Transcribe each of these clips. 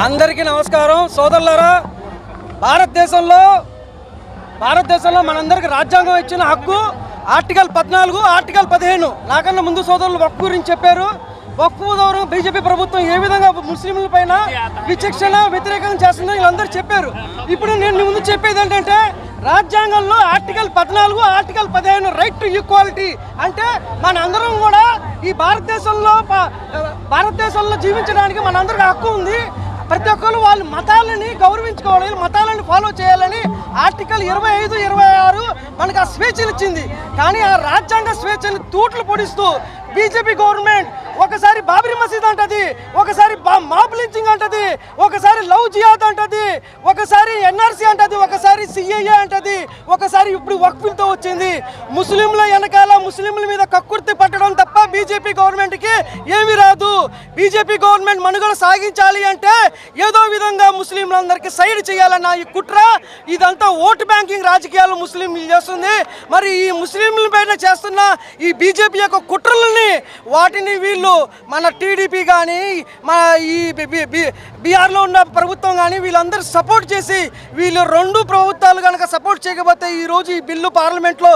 అందరికీ నమస్కారం. సోదరులారా భారతదేశంలో భారతదేశంలో మనందరికి రాజ్యాంగం ఇచ్చిన హక్కు ఆర్టికల్ పద్నాలుగు ఆర్టికల్ పదిహేను. నాకన్నా ముందు సోదరులు వక్ఫ్ గురించి చెప్పారు. వక్ఫ్ ద్వారా బీజేపీ ప్రభుత్వం ఏ విధంగా ముస్లింల పైన విచక్షణ వ్యతిరేకంగా చేస్తుందని వీళ్ళందరూ చెప్పారు. ఇప్పుడు నేను ముందు చెప్పేది ఏంటంటే రాజ్యాంగంలో ఆర్టికల్ పద్నాలుగు ఆర్టికల్ పదిహేను రైట్ టు ఈక్వాలిటీ అంటే మన అందరం కూడా ఈ భారతదేశంలో భారతదేశంలో జీవించడానికి మనందరికి హక్కు ఉంది. ప్రతి ఒక్కరు వాళ్ళ మతాలని గౌరవించుకోవాలి మతాలను ఫాలో చేయాలని ఆర్టికల్ ఇరవై ఐదు ఇరవై ఆరు మనకు ఆ స్వేచ్ఛనిచ్చింది కానీ ఆ రాజ్యాంగ స్వేచ్ఛని తూట్లు పొడిస్తూ బీజేపీ గవర్నమెంట్ ఒకసారి బాబరీ మసీద్ అంటది ఒకసారి బా- లించింగ్ అంటది ఒకసారి లవ్ జియాద్ అంటది ఒకసారి ఎన్ఆర్సీ అంటది ఒకసారి సిఏఏ అంటది ఒకసారి ఇప్పుడు వక్ఫీల్తో వచ్చింది. ముస్లింల వెనకాల ముస్లింల మీద కక్కుర్తి పట్టడం తప్ప బీజేపీ గవర్నమెంట్కి ఏమీ రాదు. బీజేపీ గవర్నమెంట్ మనుగడ సాగించాలి అంటే ఏదో విధంగా ముస్లింలందరికీ సైడ్ చేయాలన్న ఈ కుట్ర ఇదంతా ఓటు బ్యాంకింగ్ రాజకీయాలు ముస్లింలు చేస్తుంది. మరి ఈ ముస్లింల పైన చేస్తున్న ఈ బీజేపీ యొక్క కుట్రలని వాటిని వీళ్ళు మన టీడీపీ కానీ మన ఈ బీఆర్లో బీహార్లో ఉన్న ప్రభుత్వం కానీ వీళ్ళందరూ సపోర్ట్ చేసి వీళ్ళు రెండు ప్రభుత్వాలు కనుక సపోర్ట్ చేయకపోతే ఈరోజు ఈ బిల్లు పార్లమెంట్లో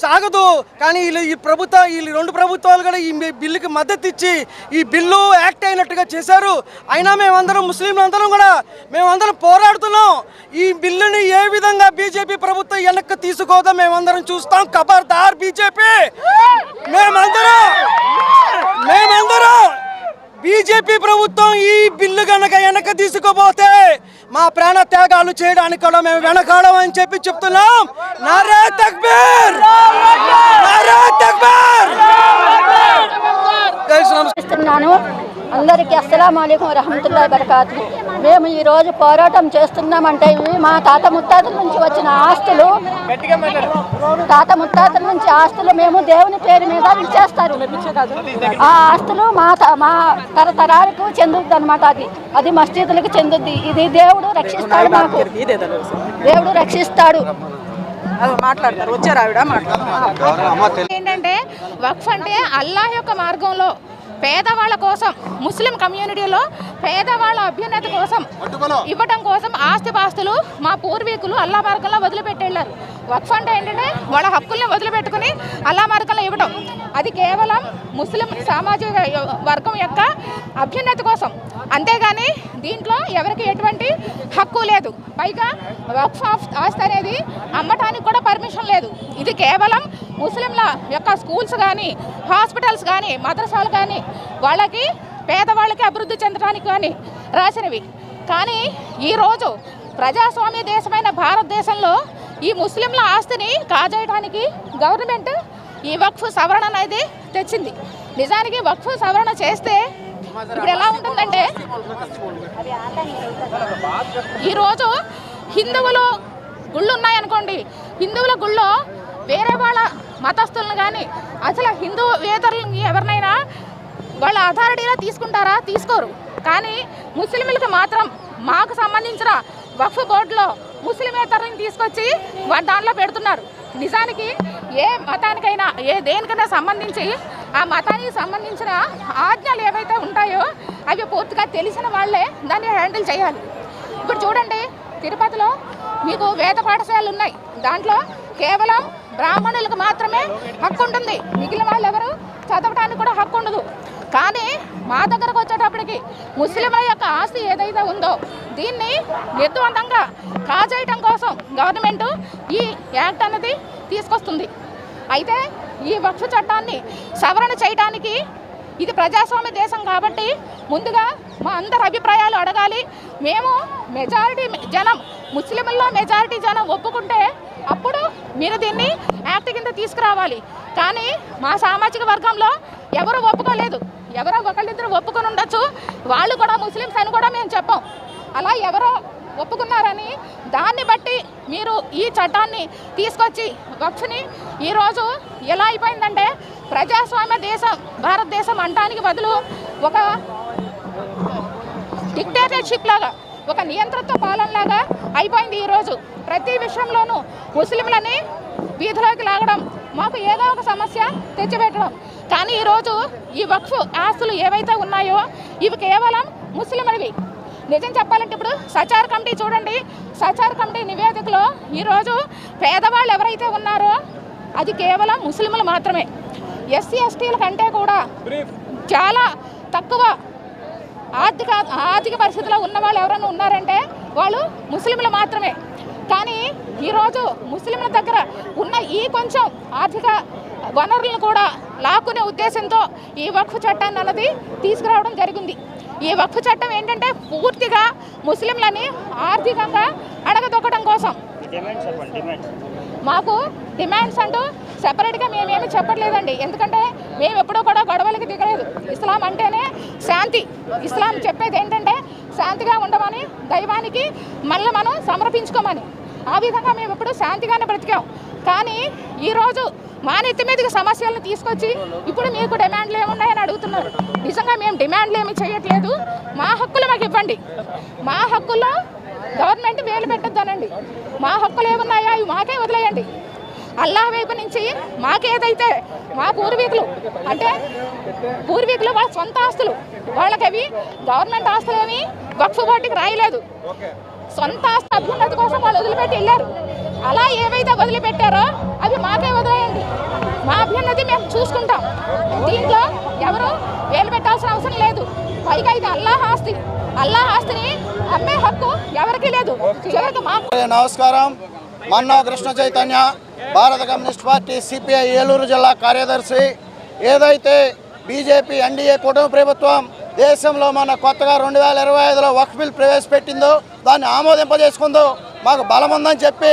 సాగదు. కానీ వీళ్ళు ఈ ప్రభుత్వ వీళ్ళు రెండు ప్రభుత్వాలు కూడా ఈ బిల్లుకి మద్దతు ఇచ్చి ఈ బిల్లు యాక్ట్ అయినట్టుగా చేశారు. అయినా మేమందరం ముస్లింలు అందరం కూడా మేమందరం పోరాడుతున్నాం. ఈ బిల్లు విధంగా బీజేపీ ప్రభుత్వం వెనక్కి తీసుకోదో మేమందరం చూస్తాం. ఖబర్దార్ బీజేపీ! మేమందరం! మేమందరం! బీజేపీ ప్రభుత్వం ఈ బిల్లు గనక వెనక తీసుకుపోతే మా ప్రాణ త్యాగాలు చేయడానికి కూడా మేము వెనకాడం అని చెప్పి చెప్తున్నాం. నారా తక్బీర్! నారా అందరికీ అస్సలం అయికం వరహమతుల్లా బరకాతు మేము ఈ రోజు పోరాటం చేస్తున్నామంటే ఇవి మా తాత ముత్తాతల నుంచి వచ్చిన ఆస్తులు. తాత ముత్తాతల నుంచి ఆస్తులు మేము దేవుని పేరు మీద ఇచ్చేస్తారు ఆ ఆస్తులు మా మా తరతరాలకు చెందుద్ది అనమాట అది. అది మస్జిదులకు చెందుద్ది. ఇది దేవుడు రక్షిస్తాడు మాకు. దేవుడు రక్షిస్తాడు. మాట్లాడతారు. వచ్చారు ఆవిడ మాట్లాడతారు. ఏంటంటే వక్ఫ్ అంటే అల్లాహ్ యొక్క మార్గంలో పేదవాళ్ళ కోసం ముస్లిం కమ్యూనిటీలో పేదవాళ్ళ అభ్యున్నతి కోసం ఇవ్వటం కోసం ఆస్తిపాస్తులు మా పూర్వీకులు అల్లా మార్గంలో వదిలిపెట్టేళ్ళారు. వక్ఫ్ అంటే ఏంటంటే వాళ్ళ హక్కుల్ని వదిలిపెట్టుకుని అల్లా మార్గంలో ఇవ్వటం. అది కేవలం ముస్లిం సామాజిక వర్గం యొక్క అభ్యున్నతి కోసం. అంతేగాని దీంట్లో ఎవరికి ఎటువంటి హక్కు లేదు. పైగా వక్ఫ్ ఆఫ్ ఆస్తి అనేది అమ్మటానికి కూడా పర్మిషన్ లేదు. ఇది కేవలం ముస్లింల యొక్క స్కూల్స్ కానీ హాస్పిటల్స్ కానీ మద్రసాలు కానీ వాళ్ళకి పేదవాళ్ళకి అభివృద్ధి చెందడానికి కానీ రాసినవి. కానీ ఈరోజు ప్రజాస్వామ్య దేశమైన భారతదేశంలో ఈ ముస్లింల ఆస్తిని కాజేయడానికి గవర్నమెంట్ ఈ వక్ఫ్ సవరణ అనేది తెచ్చింది. నిజానికి వక్ఫ్ సవరణ చేస్తే ఇప్పుడు ఎలా ఉంటుందంటే ఈరోజు హిందువులు గుళ్ళు ఉన్నాయనుకోండి హిందువుల గుళ్ళో వేరే వాళ్ళ మతస్థులను కానీ అసలు హిందూ వేతరులను ఎవరినైనా వాళ్ళ అథారిటీలో తీసుకుంటారా? తీసుకోరు. కానీ ముస్లింలకు మాత్రం మాకు సంబంధించిన వక్ఫ్ బోర్డులో ముస్లిమేతరుని తీసుకొచ్చి దాంట్లో పెడుతున్నారు. నిజానికి ఏ మతానికైనా ఏ దేనికైనా సంబంధించి ఆ మతానికి సంబంధించిన ఆజ్ఞలు ఏవైతే ఉంటాయో అవి పూర్తిగా తెలిసిన వాళ్ళే దాన్ని హ్యాండిల్ చేయాలి. ఇప్పుడు చూడండి తిరుపతిలో మీకు వేద పాఠశాలలు ఉన్నాయి. దాంట్లో కేవలం బ్రాహ్మణులకు మాత్రమే హక్కు ఉంటుంది. మిగిలిన వాళ్ళు ఎవరు? చదవడానికి కూడా హక్కు ఉండదు. కానీ మా దగ్గరకు వచ్చేటప్పటికి ముస్లింల యొక్క ఆస్తి ఏదైతే ఉందో దీన్ని నిర్ద్వందంగా కాజేయటం కోసం గవర్నమెంట్ ఈ యాక్ట్ అనేది తీసుకొస్తుంది. అయితే ఈ వక్ష చట్టాన్ని సవరణ చేయడానికి ఇది ప్రజాస్వామ్య దేశం కాబట్టి ముందుగా మా అందరి అభిప్రాయాలు అడగాలి. మేము మెజారిటీ జనం ముస్లింల్లో మెజారిటీ జనం ఒప్పుకుంటే అప్పుడు మీరు దీన్ని యాక్ట్ కింద తీసుకురావాలి. కానీ మా సామాజిక వర్గంలో ఎవరు ఒప్పుకోలేదు. ఎవరో ఒకళ్ళిద్దరు ఒప్పుకొని ఉండొచ్చు. వాళ్ళు కూడా ముస్లిమ్స్ అని కూడా మేము చెప్పాం. అలా ఎవరో ఒప్పుకున్నారని దాన్ని బట్టి మీరు ఈ చట్టాన్ని తీసుకొచ్చి వక్ఫ్ని ఈరోజు ఎలా అయిపోయిందంటే ప్రజాస్వామ్య దేశం భారతదేశం అంటానికి బదులు ఒక డిక్టేటర్షిప్ లాగా ఒక నియంత్రిత పాలనలాగా అయిపోయింది ఈరోజు. ప్రతి విషయంలోనూ ముస్లింలని వీధిలోకి లాగడం మాకు ఏదో ఒక సమస్య తెచ్చిపెట్టడం. కానీ ఈరోజు ఈ వక్ఫ్ ఆస్తులు ఏవైతే ఉన్నాయో ఇవి కేవలం ముస్లింలవి. నిజం చెప్పాలంటే ఇప్పుడు సచార కమిటీ చూడండి. సచార కమిటీ నివేదికలో ఈరోజు పేదవాళ్ళు ఎవరైతే ఉన్నారో అది కేవలం ముస్లింలు మాత్రమే. ఎస్సీ ఎస్టీల కంటే కూడా చాలా తక్కువ ఆర్థిక ఆర్థిక పరిస్థితిలో ఉన్న వాళ్ళు ఎవరైనా ఉన్నారంటే వాళ్ళు ముస్లింలు మాత్రమే. కానీ ఈరోజు ముస్లింల దగ్గర ఉన్న ఈ కొంచెం ఆర్థిక వనరులను కూడా లాక్కునే ఉద్దేశంతో ఈ వక్ఫ్ చట్టాన్ని అన్నది తీసుకురావడం జరిగింది. ఈ వక్ఫ్ చట్టం ఏంటంటే పూర్తిగా ముస్లింలని ఆర్థికంగా అడగదొక్కడం కోసం. మాకు డిమాండ్స్ అంటూ సెపరేట్గా మేమేమి చెప్పట్లేదండి. ఎందుకంటే మేము ఎప్పుడూ కూడా గొడవలకి దిగలేదు. ఇస్లాం అంటేనే శాంతి. ఇస్లాం చెప్పేది ఏంటంటే శాంతిగా ఉండమని దైవానికి మళ్ళీ మనం సమర్పించుకోమని. ఆ విధంగా మేము ఎప్పుడు శాంతిగానే బ్రతికాం. కానీ ఈరోజు మా నెత్తి మీదకి సమస్యలను తీసుకొచ్చి ఇప్పుడు మీకు డిమాండ్లు ఏమున్నాయని అడుగుతున్నారు. నిజంగా మేము డిమాండ్లు ఏమి చేయట్లేదు. మా హక్కులు మాకు ఇవ్వండి. మా హక్కుల్లో గవర్నమెంట్ వేలు పెట్టద్దనండి. మా హక్కులు ఏమున్నాయా? అవి మాకే వదిలేయండి. అల్లాహ్ వైపు నుంచి మాకేదైతే మా పూర్వీకులు అంటే పూర్వీకులు వాళ్ళ సొంత ఆస్తులు వాళ్ళకవి గవర్నమెంట్ ఆస్తులు ఏమి వక్ఫ్ బోర్డుకి రాయలేదు. సొంత ఆస్తి అభ్యున్నతి కోసం వాళ్ళు వదిలిపెట్టి వెళ్ళారు. అలా ఏవైతే వదిలిపెట్టారో అవి మాకే వదిలేయండి. మా అభ్యున్నతి మేము చూసుకుంటాం. దీంట్లో ఎవరు వేలు పెట్టాల్సిన అవసరం లేదు. పైగా ఇది అల్లాహ్ ఆస్తి. అల్లాహ్ ఆస్తిని అమ్మే హక్కు ఎవరికీ లేదు. చివరికి మాకు నమస్కారం. మన్నా కృష్ణ చైతన్య భారత కమ్యూనిస్ట్ పార్టీ సిపిఐ ఏలూరు జిల్లా కార్యదర్శి. ఏదైతే బీజేపీ ఎన్డీఏ కుటుంబ ప్రభుత్వం దేశంలో మన కొత్తగా రెండు వేల ఇరవై ఐదులో వక్ఫ్ బిల్ ప్రవేశపెట్టిందో దాన్ని ఆమోదింపజేసుకుందో మాకు బలం ఉందని చెప్పి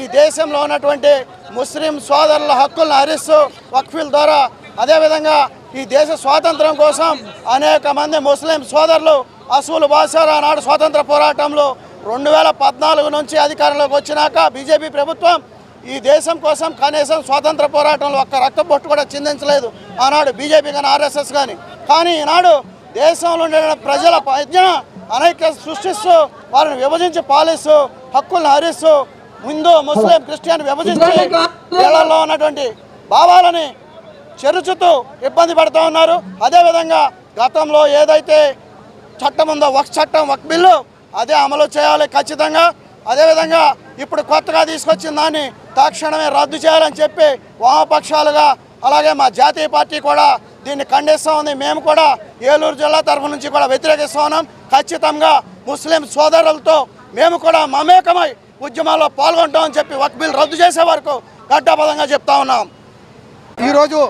ఈ దేశంలో ఉన్నటువంటి ముస్లిం సోదరుల హక్కులను హరిస్తూ వక్ఫ్ బిల్ ద్వారా అదేవిధంగా ఈ దేశ స్వాతంత్రం కోసం అనేక మంది ముస్లిం సోదరులు అసూలు బాసారా నాడు స్వాతంత్ర పోరాటంలో రెండు వేల పద్నాలుగు నుంచి అధికారంలోకి వచ్చినాక బీజేపీ ప్రభుత్వం ఈ దేశం కోసం కనీసం స్వాతంత్ర పోరాటంలో ఒక్క రక్తబొట్టు కూడా చిందించలేదు. ఆనాడు బీజేపీ కానీ ఆర్ఎస్ఎస్ కానీ. కానీ ఈనాడు దేశంలో ఉండే ప్రజల ప్రజ్ఞ అనైక్య సృష్టిస్తూ వారిని విభజించి పాలిస్తూ హక్కులను హరిస్తూ హిందూ ముస్లిం క్రిస్టియన్ విభజించి వీళ్ళల్లో ఉన్నటువంటి భావాలని చెరుచుతూ ఇబ్బంది పడుతూ ఉన్నారు. అదేవిధంగా గతంలో ఏదైతే చట్టం ఉందో? ఒక చట్టం ఒక బిల్లు. అదే అమలు చేయాలి ఖచ్చితంగా. అదేవిధంగా ఇప్పుడు కొత్తగా తీసుకొచ్చిన దాన్ని తక్షణమే రద్దు చేయాలని చెప్పి వామపక్షాలుగా అలాగే మా జాతీయ పార్టీ కూడా దీన్ని ఖండిస్తూ ఉంది. మేము కూడా ఏలూరు జిల్లా తరఫు నుంచి కూడా వ్యతిరేకిస్తూ ఉన్నాం. ఖచ్చితంగా ముస్లిం సోదరులతో మేము కూడా మమేకమై ఉద్యమాల్లో పాల్గొంటామని చెప్పి ఒక బిల్ రద్దు చేసే వరకు గడ్డపదంగా చెప్తా ఉన్నాం. ఈరోజు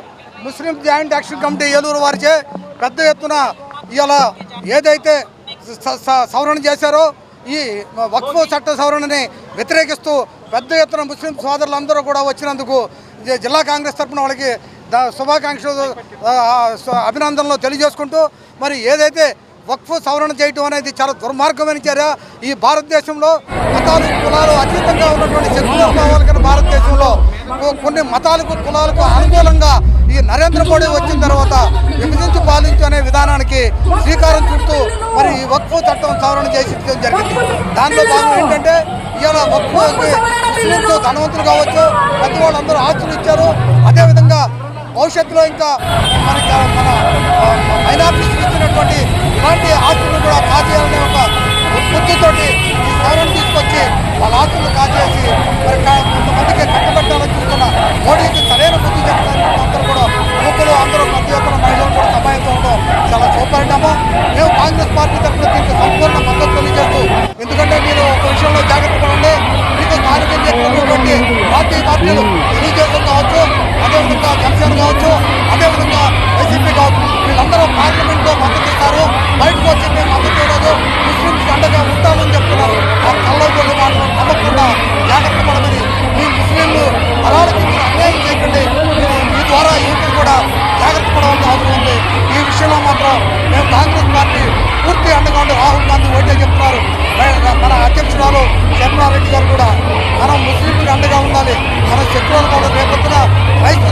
Muslim joint action committee Eluru వారిచే పెద్ద ఎత్తున ఇవాళ ఏదైతే స- స- సవరణ చేశారో ఈ వక్ఫ్ చట్ట సవరణని వ్యతిరేకిస్తూ పెద్ద ఎత్తున ముస్లిం సోదరులందరూ కూడా వచ్చినందుకు జిల్లా కాంగ్రెస్ తరఫున వాళ్ళకి శుభాకాంక్షలు అభినందనలు తెలియజేసుకుంటూ మరి ఏదైతే వక్ఫ్ సవరణ చేయటం అనేది చాలా దుర్మార్గమైన చర్య ఈ భారతదేశంలో మతాలు కులాలు అతీతంగా ఉన్నటువంటి శక్తులు భారతదేశంలో. కొన్ని మతాలకు కులాలకు అనుకూలంగా ఈ నరేంద్ర మోడీ వచ్చిన తర్వాత విభజించి పాలించు అనే విధానానికి శ్రీకారం చుడుతూ మరి ఈ వక్ఫ్ చట్టం సవరణ చేసి జరిగింది. దాంట్లో భాగం ఏంటంటే ఇవాళ వక్ఫ్కి ముస్లింలు ధనవంతులు కావచ్చు పెద్దవాళ్ళందరూ ఆస్తులు ఇచ్చారు. అదేవిధంగా భవిష్యత్తులో ఇంకా మనకి మన ముస్లింలు అలాగే అన్యాయం చేయకండి మీ ద్వారా యువకులు కూడా జాగ్రత్త పడవలసిన అవసరం ఉంది ఈ విషయంలో మాత్రం మేము కాంగ్రెస్ పార్టీ పూర్తి అండగా ఉండి రాహుల్ గాంధీ ఓటే చెప్తున్నారు మన- అధ్యక్షురాలు శర్మారెడ్డి గారు కూడా మనం ముస్లింలకు అండగా ఉండాలి. మన శత్రువులు కూడా రేపొద్దున రైతు